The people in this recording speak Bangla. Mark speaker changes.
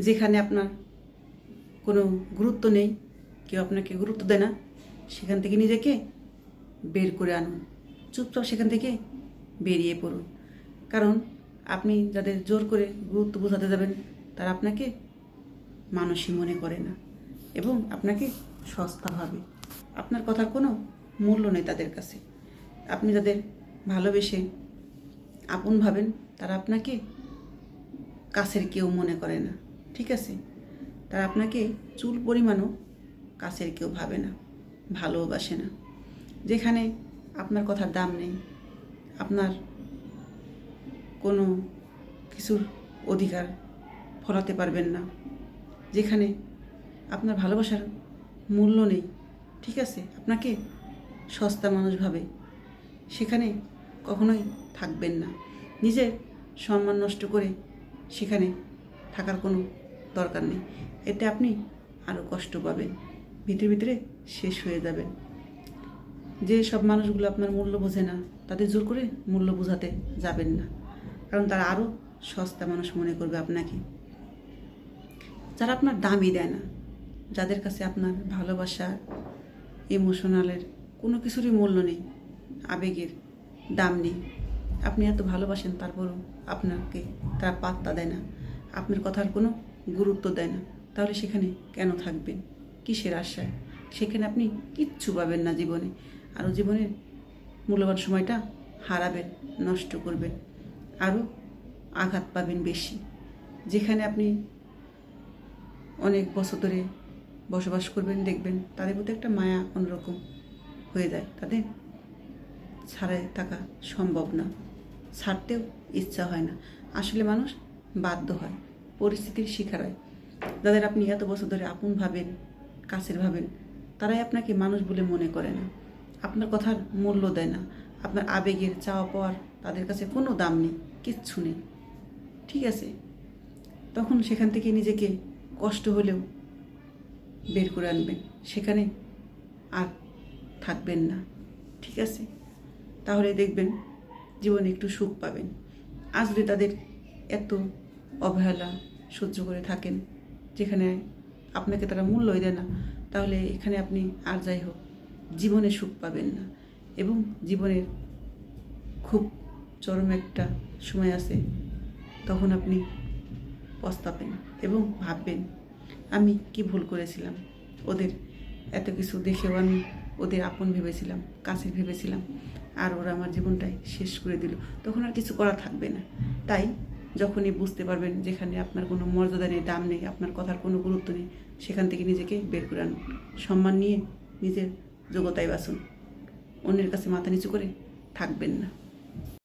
Speaker 1: যেখানে আপনার কোনো গুরুত্ব নেই, কেউ আপনাকে গুরুত্ব দেয় না, সেখান থেকে নিজেকে বের করে আনুন। চুপচাপ সেখান থেকে বেরিয়ে পড়ুন। কারণ আপনি যাদের জোর করে গুরুত্ব বোঝাতে যাবেন, তারা আপনাকে মানুষই মনে করে না এবং আপনাকে সস্তা ভাবে। আপনার কথার কোনো মূল্য নেই তাদের কাছে। আপনি যাদের ভালোবেসে আপন ভাবেন, তারা আপনাকে কাছের কেউ মনে করে না। ঠিক আছে? তারা আপনাকে চুল পরিমাণও কাছের কেউ ভাবে না ভালোবাসে না। যেখানে আপনার কথার দাম নেই, আপনার কোনো কিছুর অধিকার ফলাতে পারবেন না। যেখানে আপনার ভালোবাসার মূল্য নেই, ঠিক আছে? আপনাকে সস্তা মানুষ ভাবে, সেখানে কখনোই থাকবেন না। নিজের সম্মান নষ্ট করে সেখানে থাকার কোনো দরকার নেই। এতে আপনি আরও কষ্ট পাবেন। ভিতরে ভিতরে শেষ হয়ে যাবেন। যে সব মানুষগুলো আপনার মূল্য বোঝে না, তাদের জোর করে মূল্য বোঝাতে যাবেন না। কারণ তারা আরও সস্তা মানুষ মনে করবে আপনাকে। যারা আপনার দামই দেয় না, যাদের কাছে আপনার ভালোবাসা ইমোশনালের কোনো কিছুরই মূল্য নেই, আবেগের দাম নেই, আপনি এত ভালোবাসেন, তারপরও আপনাকে তারা পাত্তা দেয় না। আপনার কথার কোনো গুরুত্ব দেয় না। তাহলে সেখানে কেন থাকবেন? কিসের আশায়? সেখানে আপনি কিচ্ছু পাবেন না জীবনে। আরও জীবনের মূল্যবান সময়টা হারাবেন, নষ্ট করবেন। আরও আঘাত পাবেন বেশি। যেখানে আপনি অনেক বছর ধরে বসবাস করবেন, দেখবেন তাদের প্রতি একটা মায়া অন্যরকম হয়ে যায়। তাদের ছাড়াই থাকা সম্ভব না। ছাড়তেও ইচ্ছা হয় না। আসলে মানুষ বাধ্য হয়। পরিস্থিতির শিকার হয়। যাদের আপনি এত বছর ধরে আপন ভাবেন, কাছের ভাবেন, তারাই আপনাকে মানুষ বলে মনে করে না। আপনার কথার মূল্য দেয় না। আপনার আবেগের চাওয়া পাওয়ার তাদের কাছে কোনো দাম নেই, কিচ্ছু নেই। ঠিক আছে? তখন সেখান থেকে নিজেকে কষ্ট হলেও বের করে আনবেন। সেখানে আর থাকবেন না। ঠিক আছে? তাহলে দেখবেন জীবনে একটু সুখ পাবেন। আজ যদি তাদের এত অবহেলা সহ্য করে থাকেন, যেখানে আপনাকে তারা মূল্যই দেয় না। তাহলে এখানে আপনি আর যাই হোক, জীবনে সুখ পাবেন না এবং জীবনের খুব চরম একটা সময় আছে, তখন আপনি পস্তাবেন এবং ভাববেন, আমি কি ভুল করেছিলাম? ওদের এত কিছু দেখেও আমি ওদের আপন ভেবেছিলাম, কাছের ভেবেছিলাম, আর ওরা আমার জীবনটাই শেষ করে দিল। তখন আর কিছু করা থাকবে না। তাই যখনই বুঝতে পারবেন যেখানে আপনার কোনো মর্যাদা নেই, দাম নেই, আপনার কথার কোনো গুরুত্ব নেই, সেখান থেকে নিজেকে বের করে আনুন। সম্মান নিয়ে নিজের যোগ্যতায় বাসুন অন্যের কাছে মাথা নিচু করে থাকবেন না।